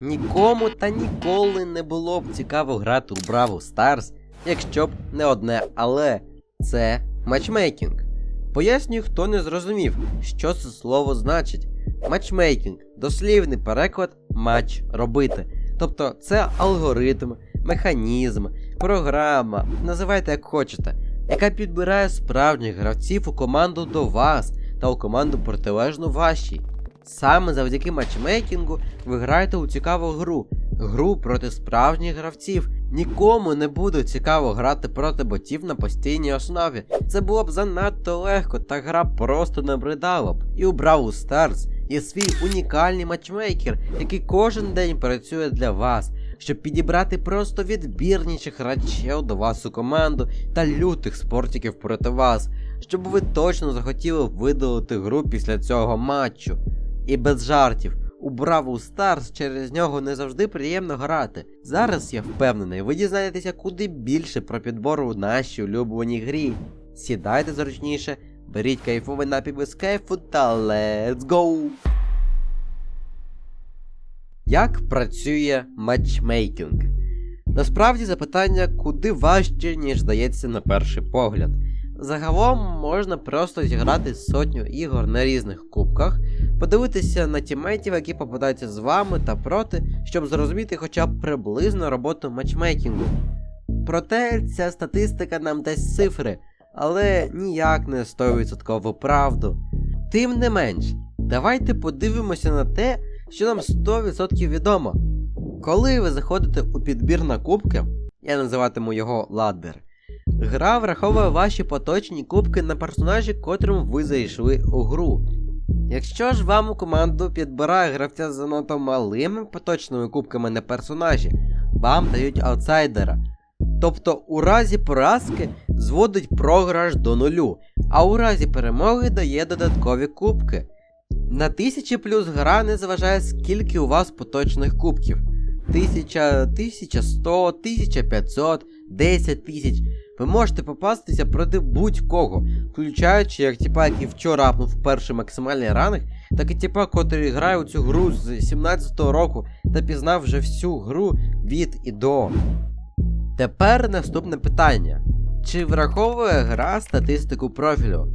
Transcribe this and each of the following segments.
Нікому та ніколи не було б цікаво грати у Бравл Stars, якщо б не одне але це матчмейкінг. Пояснюю, хто не зрозумів, що це слово значить. Матчмейкінг дослівний переклад матч робити. Тобто це алгоритм, механізм, програма, називайте як хочете, яка підбирає справжніх гравців у команду до вас та у команду протилежну вашій. Саме завдяки матчмейкінгу ви граєте у цікаву гру, гру проти справжніх гравців. Нікому не буде цікаво грати проти ботів на постійній основі. Це було б занадто легко, та гра просто набридала б. І у Бравл Stars є свій унікальний матчмейкер, який кожен день працює для вас, щоб підібрати просто відбірніших гравців до вас у команду та лютих спортиків проти вас, щоб ви точно захотіли видалити гру після цього матчу. І без жартів, у Бравл Stars через нього не завжди приємно грати. Зараз я впевнений, ви дізнаєтеся куди більше про підбор у нашій улюбленій грі. Сідайте зручніше, беріть кайфовий напій без кайфу та let's go! Як працює матчмейкінг? Насправді запитання куди важче, ніж здається на перший погляд. Загалом можна просто зіграти сотню ігор на різних кубках, подивитися на тімейтів, які попадаються з вами та проти, щоб зрозуміти хоча б приблизно роботу матчмейкінгу. Проте ця статистика нам дасть цифри, але ніяк не 100% правду. Тим не менш, давайте подивимося на те, що нам 100% відомо. Коли ви заходите у підбір на кубки, я називатиму його ладдер, гра враховує ваші поточні кубки на персонажі, котрим ви зайшли у гру. Якщо ж вам у команду підбирає гравця занадто малими поточними кубками на персонажі, вам дають аутсайдера. Тобто у разі поразки зводить програш до нулю, а у разі перемоги дає додаткові кубки. На 1000 плюс гра не зважає, скільки у вас поточних кубків. 1000, 1100, 1500, 10 тисяч. Ви можете попастися проти будь-кого, включаючи як типа, який вчора апнув перший максимальний ранг, так і типа, котрий грає у цю гру з 17-го року та пізнав вже всю гру від і до. Тепер наступне питання: чи враховує гра статистику профілю?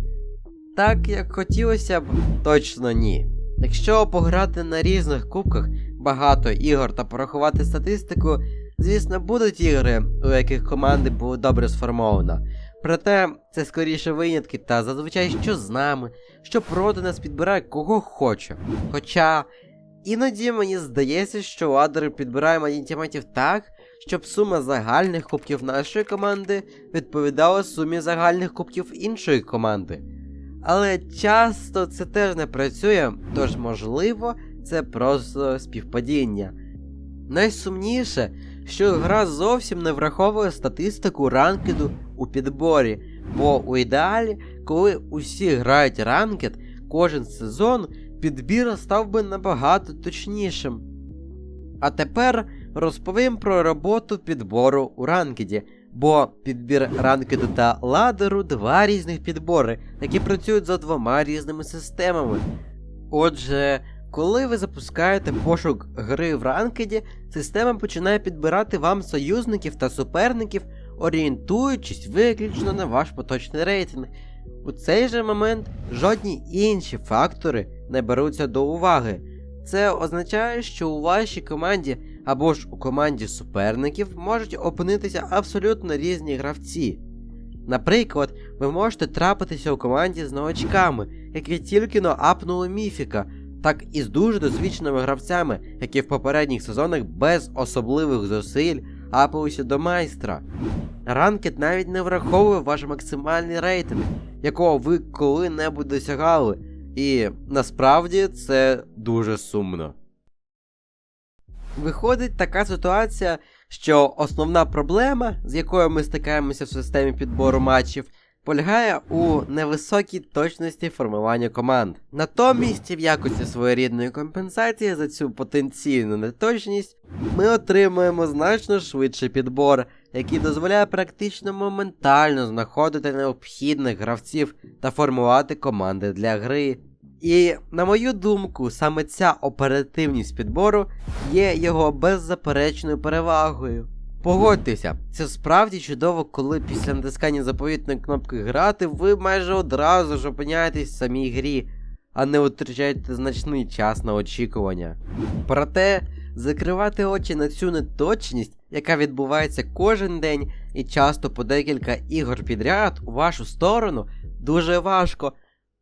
Так як хотілося б, точно ні. Якщо пограти на різних кубках багато ігор та порахувати статистику, звісно, будуть ігри, у яких команди були добре сформовано. Проте це скоріше винятки, та зазвичай що з нами, що проти нас підбирає кого хоче. Хоча іноді мені здається, що ладери підбираємо антиматів так, щоб сума загальних кубків нашої команди відповідала сумі загальних кубків іншої команди. Але часто це теж не працює, тож, можливо, це просто співпадіння. Найсумніше, що гра зовсім не враховує статистику ранкеду у підборі, бо у ідеалі, коли усі грають ранкед, кожен сезон підбір став би набагато точнішим. А тепер розповім про роботу підбору у ранкеді, бо підбір ранкеду та ладеру два різних підбори, які працюють за двома різними системами. Отже, коли ви запускаєте пошук гри в ранкеді, система починає підбирати вам союзників та суперників, орієнтуючись виключно на ваш поточний рейтинг. У цей же момент жодні інші фактори не беруться до уваги. Це означає, що у вашій команді або ж у команді суперників можуть опинитися абсолютно різні гравці. Наприклад, ви можете трапитися у команді з новачками, які тільки но апнули міфіка, так і з дуже досвідченими гравцями, які в попередніх сезонах без особливих зусиль апалися до майстра. Ранкет навіть не враховує ваш максимальний рейтинг, якого ви коли-небудь досягали, і насправді це дуже сумно. Виходить така ситуація, що основна проблема, з якою ми стикаємося в системі підбору матчів, полягає у невисокій точності формування команд. Натомість, в якості своєрідної компенсації за цю потенційну неточність, ми отримуємо значно швидший підбор, який дозволяє практично моментально знаходити необхідних гравців та формувати команди для гри. І на мою думку, саме ця оперативність підбору є його беззаперечною перевагою. Погодьтеся, це справді чудово, коли після натискання заповітної кнопки грати ви майже одразу ж опиняєтесь в самій грі, а не витрачаєте значний час на очікування. Проте, закривати очі на цю неточність, яка відбувається кожен день і часто по декілька ігор підряд у вашу сторону, дуже важко.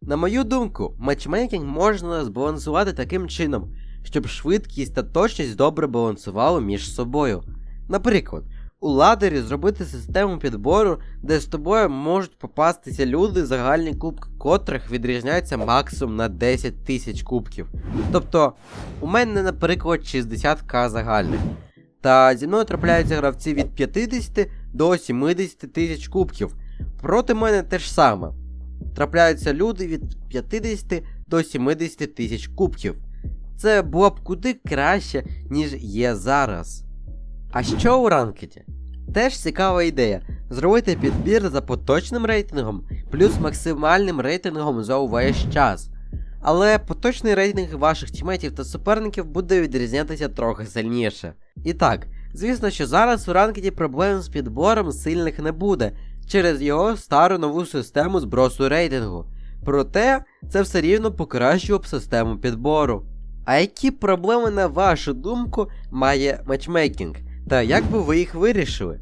На мою думку, матчмейкінг можна збалансувати таким чином, щоб швидкість та точність добре балансували між собою. Наприклад, у ладері зробити систему підбору, де з тобою можуть попастися люди, загальні кубки котрих відрізняються максимум на 10 тисяч кубків. Тобто, у мене, наприклад, 60к загальних. Та зі мною трапляються гравці від 50 до 70 тисяч кубків. Проти мене те ж саме. Трапляються люди від 50 до 70 тисяч кубків. Це було б куди краще, ніж є зараз. А що у ранкеті? Теж цікава ідея зробити підбір за поточним рейтингом плюс максимальним рейтингом за увесь час. Але поточний рейтинг ваших тімейтів та суперників буде відрізнятися трохи сильніше. І так, звісно, що зараз у ранкеті проблем з підбором сильних не буде через його стару нову систему збросу рейтингу. Проте це все рівно покращило б систему підбору. А які проблеми, на вашу думку, має матчмейкінг? Та як би ви їх вирішили?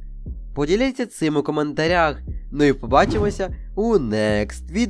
Поділіться цим у коментарях. Ну і побачимося у next відео.